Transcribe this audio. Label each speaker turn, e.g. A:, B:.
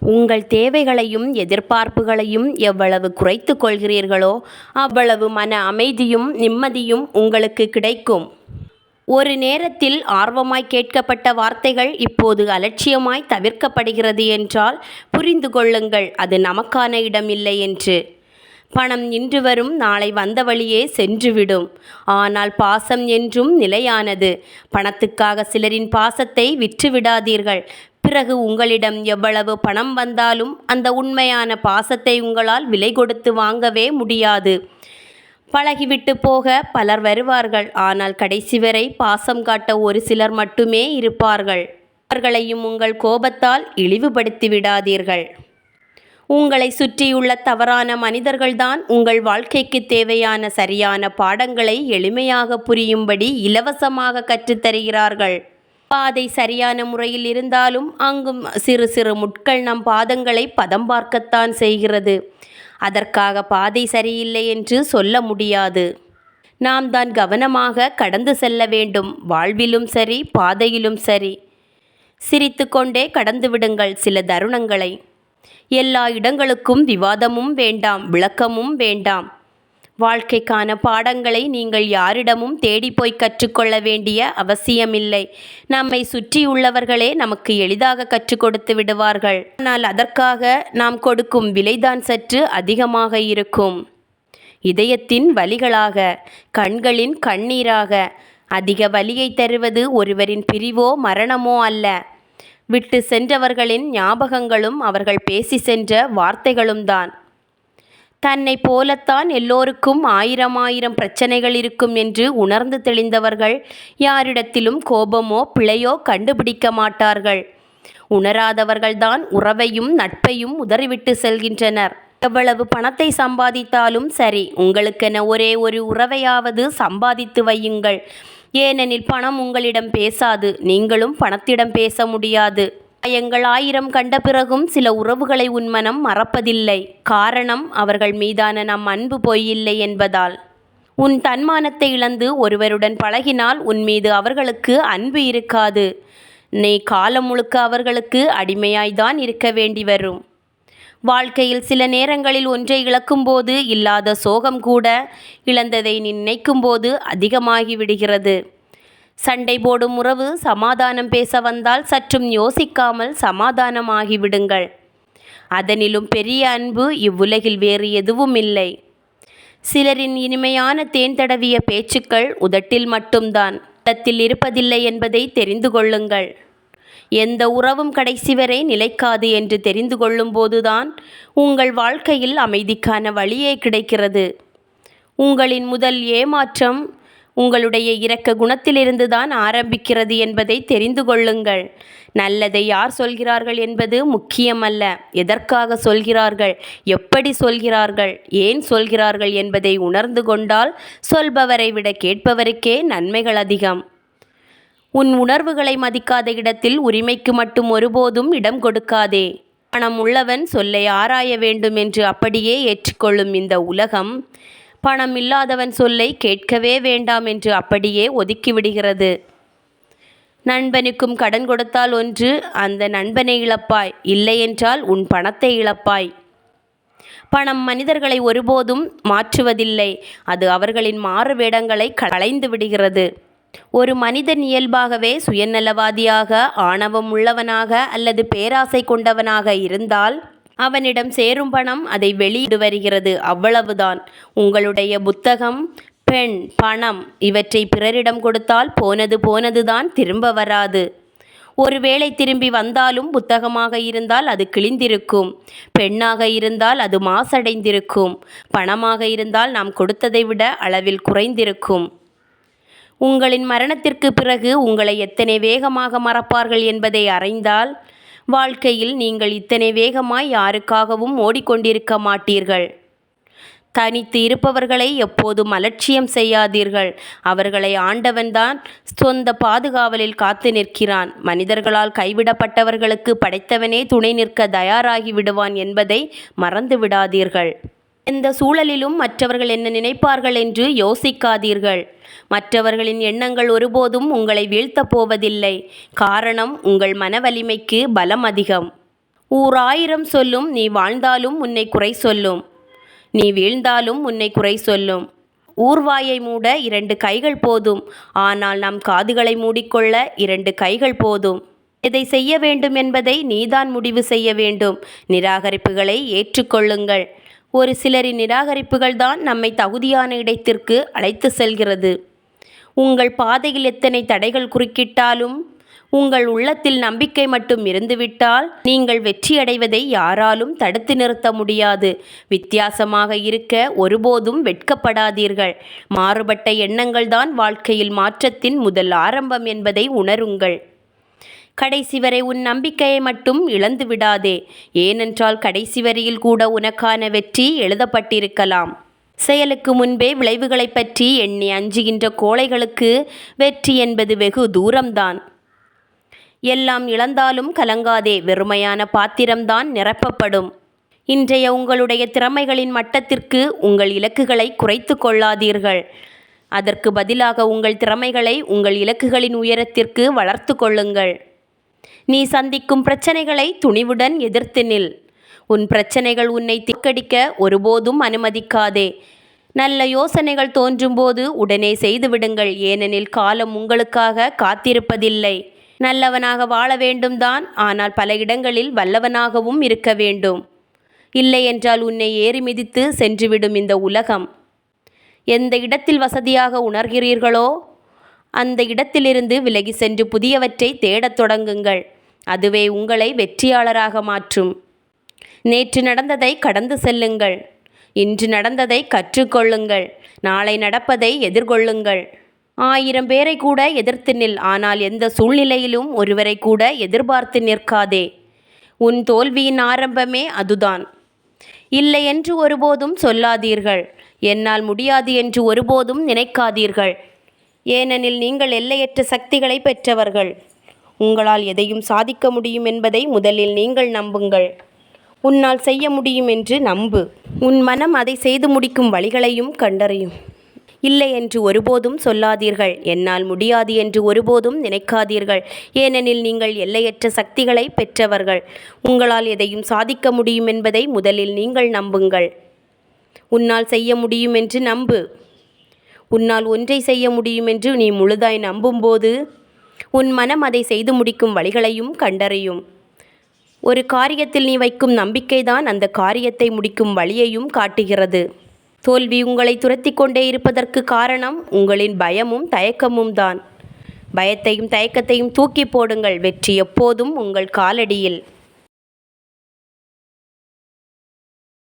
A: உங்கள் தேவைகளையும் எதிர்பார்ப்புகளையும் எவ்வளவு குறைத்து கொள்கிறீர்களோ அவ்வளவு மன அமைதியும் நிம்மதியும் உங்களுக்கு கிடைக்கும். ஒரு நேரத்தில் ஆர்வமாய் கேட்கப்பட்ட வார்த்தைகள் இப்போது அலட்சியமாய் தவிர்க்கப்படுகிறது என்றால் புரிந்து கொள்ளுங்கள் அது நமக்கான இடம் இல்லை என்று. பணம் இன்று வரும் நாளை வந்த வழியே சென்றுவிடும். ஆனால் பாசம் என்றும் நிலையானது. பணத்துக்காக சிலரின் பாசத்தை விற்றுவிடாதீர்கள். பிறகு உங்களிடம் எவ்வளவு பணம் வந்தாலும் அந்த உண்மையான பாசத்தை உங்களால் விலை கொடுத்து வாங்கவே முடியாது. பழகிவிட்டு போக பலர் வருவார்கள். ஆனால் கடைசி வரை பாசம் காட்ட ஒரு சிலர் மட்டுமே இருப்பார்கள். அவர்களையும் உங்கள் கோபத்தால் இழிவுபடுத்தி விடாதீர்கள். உங்களை சுற்றியுள்ள தவறான மனிதர்கள்தான் உங்கள் வாழ்க்கைக்கு தேவையான சரியான பாடங்களை எளிமையாக புரியும்படி இலவசமாக கற்றுத்தருகிறார்கள். பாதை சரியான முறையில் இருந்தாலும் அங்கும் சிறு சிறு முட்கள் நம் பாதங்களை பதம் பார்க்கத்தான் செய்கிறது. அதற்காக பாதை சரியில்லை என்று சொல்ல முடியாது. நாம் தான் கவனமாக கடந்து செல்ல வேண்டும். வாழ்விலும் சரி பாதையிலும் சரி. சிரித்துக்கொண்டே கடந்து விடுங்கள் சில தருணங்களை. எல்லா இடங்களுக்கும் விவாதமும் வேண்டாம் விளக்கமும் வேண்டாம். வாழ்க்கைக்கான பாடங்களை நீங்கள் யாரிடமும் தேடிப்போய் கற்றுக்கொள்ள வேண்டிய அவசியமில்லை. நம்மை சுற்றியுள்ளவர்களே நமக்கு எளிதாக கற்றுக் கொடுத்து விடுவார்கள். ஆனால் அதற்காக நாம் கொடுக்கும் விலைதான் சற்று அதிகமாக இருக்கும். இதயத்தின் வலிகளாக கண்களின் கண்ணீராக அதிக வலியை தருவது ஒருவரின் பிரிவோ மரணமோ அல்ல. விட்டு சென்றவர்களின் ஞாபகங்களும் அவர்கள் பேசி சென்ற வார்த்தைகளும் தான் தன்னை போலத்தான் எல்லோருக்கும் ஆயிரம் ஆயிரம் பிரச்சனைகள் இருக்கும் என்று உணர்ந்து தெளிந்தவர்கள் யாரிடத்திலும் கோபமோ பிழையோ கண்டுபிடிக்க மாட்டார்கள். உணராதவர்கள்தான் உறவையும் நட்பையும் உதறிவிட்டு செல்கின்றனர். எவ்வளவு பணத்தை சம்பாதித்தாலும் சரி உங்களுக்கென ஒரே ஒரு உறவையாவது சம்பாதித்து வையுங்கள். ஏனெனில் பணம் உங்களிடம் பேசாது நீங்களும் பணத்திடம் பேச முடியாது. எங்கள் ஆயிரம் கண்ட பிறகும் சில உறவுகளை உன் மனம் மறப்பதில்லை. காரணம் அவர்கள் மீதான நம் அன்பு பொய்யில்லை என்பதால். உன் தன்மானத்தை இழந்து ஒருவருடன் பழகினால் உன் மீது அவர்களுக்கு அன்பு இருக்காது. நீ காலம் முழுக்க அவர்களுக்கு அடிமையாய்தான் இருக்க வேண்டி வரும். வாழ்க்கையில் சில நேரங்களில் ஒன்றை இழக்கும்போது இல்லாத சோகம் கூட இழந்ததை நினைக்கும்போது அதிகமாகி விடுகிறது சண்டை போடும் உறவு சமாதானம் பேச வந்தால் சற்றும் யோசிக்காமல் சமாதானமாகிவிடுங்கள். அதனிலும் பெரிய அன்பு இவ்வுலகில் வேறு எதுவும் இல்லை சிலரின் இனிமையான தேன் தடவிய பேச்சுக்கள் உதட்டில் மட்டும்தான் தத்தில் இருப்பதில்லை என்பதை தெரிந்து கொள்ளுங்கள். எந்த உறவும் கடைசி வரை நிலைக்காது என்று தெரிந்து கொள்ளும்போதுதான் உங்கள் வாழ்க்கையில் அமைதிக்கான வழியே கிடைக்கிறது. உங்களின் முதல் ஏமாற்றம் உங்களுடைய இரக்க குணத்திலிருந்துதான் ஆரம்பிக்கிறது என்பதை தெரிந்து கொள்ளுங்கள். நல்லதை யார் சொல்கிறார்கள் என்பது முக்கியமல்ல. எதற்காக சொல்கிறார்கள்? எப்படி சொல்கிறார்கள்? ஏன் சொல்கிறார்கள் என்பதை உணர்ந்து கொண்டால் சொல்பவரை விட கேட்பவருக்கே நன்மைகள் அதிகம். உன் உணர்வுகளை மதிக்காத இடத்தில் உரிமைக்கு மட்டும் ஒருபோதும் இடம் கொடுக்காதே. பணம் உள்ளவன் சொல்லை ஆராய வேண்டும் என்று அப்படியே ஏற்றுக்கொள்ளும் இந்த உலகம் பணம் இல்லாதவன் சொல்லை கேட்கவே வேண்டாம் என்று அப்படியே ஒதுக்கிவிடுகிறது. நண்பனுக்கும் கடன் கொடுத்தால் ஒன்று அந்த நண்பனை இழப்பாய் இல்லையென்றால் உன் பணத்தை இழப்பாய். பணம் மனிதர்களை ஒருபோதும் மாற்றுவதில்லை அது அவர்களின் மாறு வேடங்களை களைந்து விடுகிறது. ஒரு மனிதன் இயல்பாகவே சுயநலவாதியாக ஆணவம் உள்ளவனாக அல்லது பேராசை கொண்டவனாக இருந்தால் அவனிடம் சேரும் பணம் அதை வெளியிடு வருகிறது. அவ்வளவுதான். உங்களுடைய புத்தகம் பெண் பணம் இவற்றை பிறரிடம் கொடுத்தால் போனது போனதுதான் திரும்ப வராது. ஒருவேளை திரும்பி வந்தாலும் புத்தகமாக இருந்தால் அது கிழிந்திருக்கும். பெண்ணாக இருந்தால் அது மாசடைந்திருக்கும். பணமாக இருந்தால் நாம் கொடுத்ததை விட அளவில் குறைந்திருக்கும். உங்களின் மரணத்திற்கு பிறகு உங்களை எத்தனை வேகமாக மறப்பார்கள் என்பதை அறிந்தால் வாழ்க்கையில் நீங்கள் இத்தனை வேகமாய் யாருக்காகவும் ஓடிக்கொண்டிருக்க மாட்டீர்கள். தனித்து இருப்பவர்களை எப்போதும் அலட்சியம் செய்யாதீர்கள். அவர்களை ஆண்டவன்தான் சொந்த பாதுகாவலில் காத்து நிற்கிறான். மனிதர்களால் கைவிடப்பட்டவர்களுக்கு படைத்தவனே துணை நிற்க தயாராகி விடுவான் என்பதை மறந்து விடாதீர்கள் எந்த சூழலிலும் மற்றவர்கள் என்ன நினைப்பார்கள் என்று யோசிக்காதீர்கள். மற்றவர்களின் எண்ணங்கள் ஒருபோதும் உங்களை வீழ்த்தப் போவதில்லை. காரணம் உங்கள் மன வலிமைக்கு பலம் அதிகம். ஊராயிரம் சொல்லும் நீ வாழ்ந்தாலும் உன்னை குறை சொல்லும். நீ வீழ்ந்தாலும் உன்னை குறை சொல்லும். ஊர்வாயை மூட இரண்டு கைகள் போதும். ஆனால் நம் காதுகளை மூடிக்கொள்ள இரண்டு கைகள் போதும். இதை செய்ய வேண்டும் என்பதை நீதான் முடிவு செய்ய வேண்டும். நிராகரிப்புகளை ஏற்றுக்கொள்ளுங்கள். ஒரு சிலரின் நிராகரிப்புகள் தான் நம்மை தகுதியான இடத்திற்கு அழைத்து செல்கிறது. உங்கள் பாதையில் எத்தனை தடைகள் குறுக்கிட்டாலும் உங்கள் உள்ளத்தில் நம்பிக்கை மட்டும் இருந்துவிட்டால் நீங்கள் வெற்றியடைவதை யாராலும் தடுத்து நிறுத்த முடியாது. வித்தியாசமாக இருக்க ஒருபோதும் வெட்கப்படாதீர்கள். மாறுபட்ட எண்ணங்கள் தான் வாழ்க்கையில் மாற்றத்தின் முதல் ஆரம்பம் என்பதை உணருங்கள். கடைசி வரை உன் நம்பிக்கையை மட்டும் இழந்து விடாதே. ஏனென்றால் கடைசி வரியில் கூட உனக்கான வெற்றி எழுதப்பட்டிருக்கலாம். செயலுக்கு முன்பே விளைவுகளைப் பற்றி எண்ணி அஞ்சுகின்ற கோழைகளுக்கு வெற்றி என்பது வெகு தூரம்தான். எல்லாம் இழந்தாலும் கலங்காதே வெறுமையான பாத்திரம்தான் நிரப்பப்படும். இன்றைய உங்களுடைய திறமைகளின் மட்டத்திற்கு உங்கள் இலக்குகளை குறைத்து கொள்ளாதீர்கள். அதற்கு பதிலாக உங்கள் திறமைகளை உங்கள் இலக்குகளின் உயரத்திற்கு வளர்த்து கொள்ளுங்கள். நீ சந்திக்கும் பிரச்சனைகளை துணிவுடன் எதிர்த்து நில். உன் பிரச்சனைகள் உன்னை திக்கடிக்க ஒருபோதும் அனுமதிக்காதே. நல்ல யோசனைகள் தோன்றும்போது உடனே செய்துவிடுங்கள் ஏனெனில் காலம் உங்களுக்காக காத்திருப்பதில்லை. நல்லவனாக வாழ வேண்டும்தான். ஆனால் பல இடங்களில் வல்லவனாகவும் இருக்க வேண்டும். இல்லை என்றால் உன்னை ஏறி மிதித்து சென்றுவிடும் இந்த உலகம். எந்த இடத்தில் வசதியாக உணர்கிறீர்களோ அந்த இடத்திலிருந்து விலகி சென்று புதியவற்றை தேடத் தொடங்குங்கள். அதுவே உங்களை வெற்றியாளராக மாற்றும். நேற்று நடந்ததை கடந்து செல்லுங்கள். இன்று நடந்ததை கற்றுக்கொள்ளுங்கள். நாளை நடப்பதை எதிர்கொள்ளுங்கள். ஆயிரம் பேரை கூட எதிர்த்து நில். ஆனால் எந்த சூழ்நிலையிலும் ஒருவரை கூட எதிர்பார்த்து நிற்காதே. உன் தோல்வியின் ஆரம்பமே அதுதான். இல்லை என்று ஒருபோதும் சொல்லாதீர்கள். என்னால் முடியாது என்று ஒருபோதும் நினைக்காதீர்கள். ஏனெனில் நீங்கள் எல்லையற்ற சக்திகளை பெற்றவர்கள். உங்களால் எதையும் சாதிக்க முடியும் என்பதை முதலில் நீங்கள் நம்புங்கள். உன்னால் செய்ய முடியும் என்று நம்பு. உன் மனம் அதை செய்து முடிக்கும் வழிகளையும் கண்டறியும். இல்லை என்று ஒருபோதும் சொல்லாதீர்கள். என்னால் முடியாது என்று ஒருபோதும் நினைக்காதீர்கள். ஏனெனில் நீங்கள் எல்லையற்ற சக்திகளை பெற்றவர்கள். உங்களால் எதையும் சாதிக்க முடியும் என்பதை முதலில் நீங்கள் நம்புங்கள். உன்னால் செய்ய முடியும் என்று நம்பு. உன்னால் ஒன்றை செய்ய முடியும் என்று நீ முழுதாய் நம்பும்போது உன் மனம் அதை செய்து முடிக்கும் வழிகளையும் கண்டறியும். ஒரு காரியத்தில் நீ வைக்கும் நம்பிக்கைதான் அந்த காரியத்தை முடிக்கும் வழியையும் காட்டுகிறது. தோல்வி உங்களை துரத்தி கொண்டே இருப்பதற்கு காரணம் உங்களின் பயமும் தயக்கமும் தான். பயத்தையும் தயக்கத்தையும் தூக்கி போடுங்கள். வெற்றி எப்போதும் உங்கள் காலடியில்.